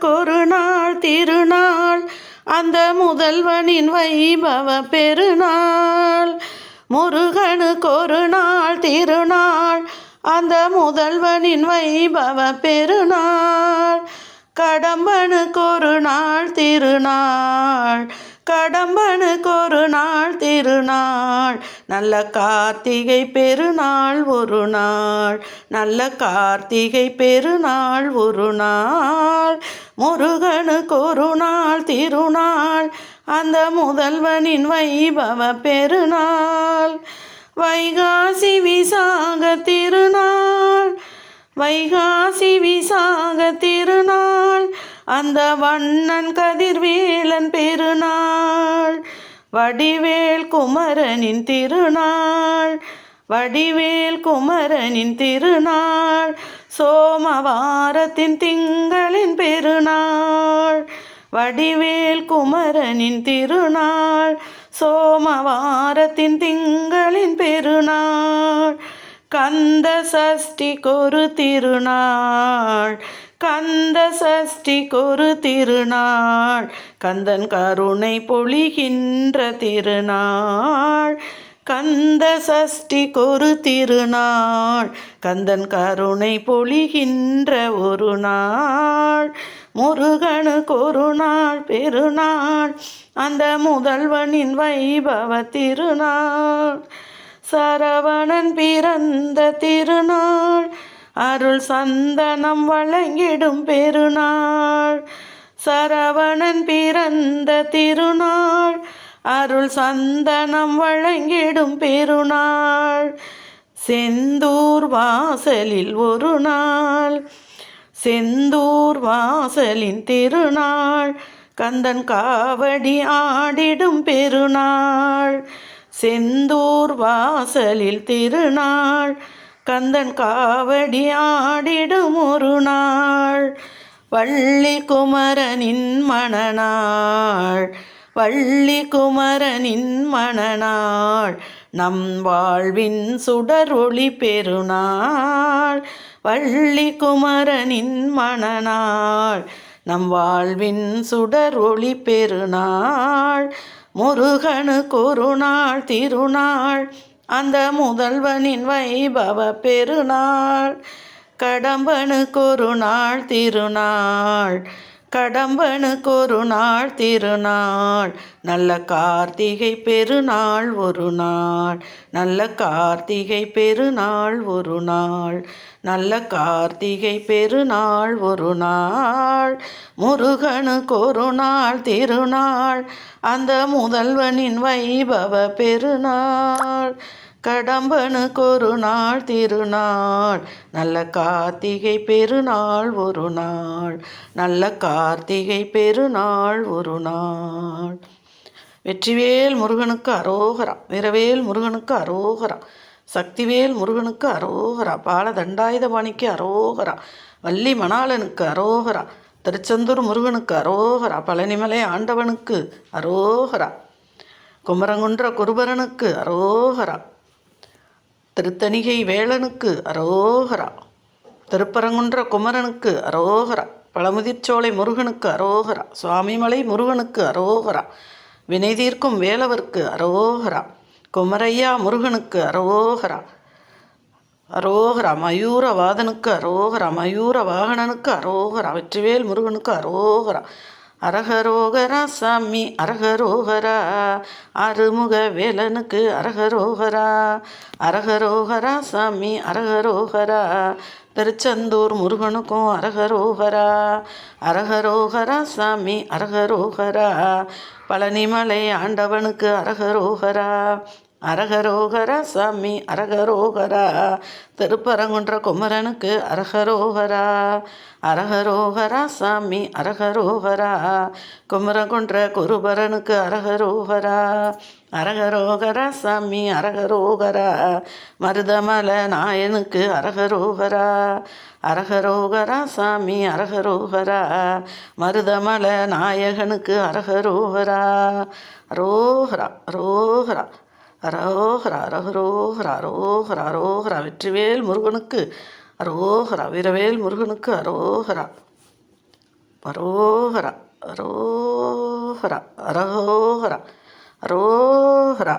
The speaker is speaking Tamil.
முருகனுக்கு நாள் திருநாள் அந்த முதல்வனின் வைபவ பெருநாள். முருகனுக்கு ஒரு நாள் திருநாள் அந்த முதல்வனின் வைபவ பெருநாள். கடம்பனுக்கு ஒரு நாள் திருநாள். கடம்பனுக்கு ஒரு நாள் திருநாள். நல்ல கார்த்திகை பெருநாள் ஒரு நாள். நல்ல கார்த்திகை பெருநாள் ஒரு நாள். முருகனுக்கு ஒரு நாள் திருநாள். அந்த முதல்வனின் வைபவ பெருநாள். வைகாசி விசாக திருநாள். வைகாசி விசாக திருநாள். அந்த வண்ணன் கதிர்வேலன் பெருநாள் வடிவேல் குமரனின் திருநாள் வடிவேல் குமரனின் திருநாள் சோமவாரத்தின் திங்களின் பெருநாள் வடிவேல் குமரனின் திருநாள் சோமவாரத்தின் திங்களின் பெருநாள் கந்த சஷ்டி கொரு திருநாள் கந்த சஷ்டி கொரு திருநாள். கந்தன் கருணை பொழிகின்ற திருநாள். கந்த சஷ்டி கொரு திருநாள். கந்தன் கருணை பொழிகின்ற ஒரு நாள். முருகனுக்கு ஒரு நாள் பெருநாள். அந்த முதல்வனின் வைபவ திருநாள். சரவணன் பிறந்த திருநாள். அருள் சந்தனம் வழங்கிடும் பெருநாள். சரவணன் பிறந்த திருநாள். அருள் சந்தனம் வழங்கிடும் பெருநாள். செந்தூர் வாசலில் ஒரு நாள். செந்தூர் வாசலின் திருநாள். கந்தன் காவடி ஆடிடும் பெருநாள். செந்தூர் வாசலில் திருநாள். கந்தன் காவடி ஆடிடும் ஒரு நாள். வள்ளி குமரனின் மணநாள் வள்ளி குமரனின் மணநாள் நம் வாழ்வின் சுடர் ஒளி பெருநாள். வள்ளி குமரனின் மணநாள் நம் வாழ்வின் சுடர் ஒளி பெருநாள். முருகனு குருநாள் திருநாள். அந்த முதல்வனின் வைபவ பெருநாள் கடம்பனுக்கு ஒரு நாள் திருநாள். கடம்பனுக்கு ஒரு நாள் திருநாள். நல்ல கார்த்திகை பெருநாள் ஒரு நாள். நல்ல கார்த்திகை பெருநாள் ஒரு நாள். நல்ல கார்த்திகை பெருநாள் ஒரு நாள். முருகனுக்கு ஒரு நாள் திருநாள். அந்த முதல்வனின் வைபவ பெருநாள். கடம்பனுக்கு ஒரு நாள் திருநாள். நல்ல கார்த்திகை பெருநாள் ஒரு நாள். நல்ல கார்த்திகை பெருநாள் ஒரு நாள். வெற்றிவேல் முருகனுக்கு அரோகரா. வீரவேல் முருகனுக்கு அரோகரா. சக்திவேல் முருகனுக்கு அரோகரா. பால தண்டாயுதபாணிக்கு அரோகரா. வள்ளி மணாளனுக்கு அரோகரா. திருச்செந்தூர் முருகனுக்கு அரோகரா. பழனிமலை ஆண்டவனுக்கு அரோகரா. குமரங்குன்ற குருபரனுக்கு அரோகரா. திருத்தணிகை வேளனுக்கு அரோகரா. திருப்பரங்குன்ற குமரனுக்கு அரோகரா. பழமுதிர்ச்சோலை முருகனுக்கு அரோகரா. சுவாமிமலை முருகனுக்கு அரோகரா. வினை தீர்க்கும் வேலவர்க்கு அரோகரா. குமரையா முருகனுக்கு அரோகரா. அரோகரா. மயூர வாதனுக்கு அரோகரா. மயூர வாகனனுக்கு அரோகரா. வெற்றிவேல் முருகனுக்கு அரோகரா. அரகரோகரா சாமி அரகரோகரா அருமுக வேலனுக்கு அரகரோகரா அரகரோகரா சாமி அரகரோகரா திருச்செந்தூர் முருகனுக்கும் அரகரோகரா அரகரோகரா சாமி அரகரோகரா பழனிமலை ஆண்டவனுக்கு அரகரோகரா அரகரோகரா சாமி அரகரோகரா. திருப்பரங்குன்ற குமரனுக்கு அரகரோகரா. அரகரோகரா சாமி அரகரோகரா. குமரகுன்ற குருபரனுக்கு அரகரோகரா. அரகரோகரா சாமி அரகரோகரா. மருதமல நாயனுக்கு அரகரோகரா. அரகரோகரா சாமி அரகரோகரா. மருதமல நாயகனுக்கு அரகரோகரா. ரோஹரா ரோஹரா. அரோஹரா அரஹரோஹரா அரோஹரா அரோஹரா வெற்றிவேல் முருகனுக்கு அரோஹரா வீரவேல் முருகனுக்கு அரோஹரா அரோஹரா அரோஹரா அரோஹரா அரோஹரா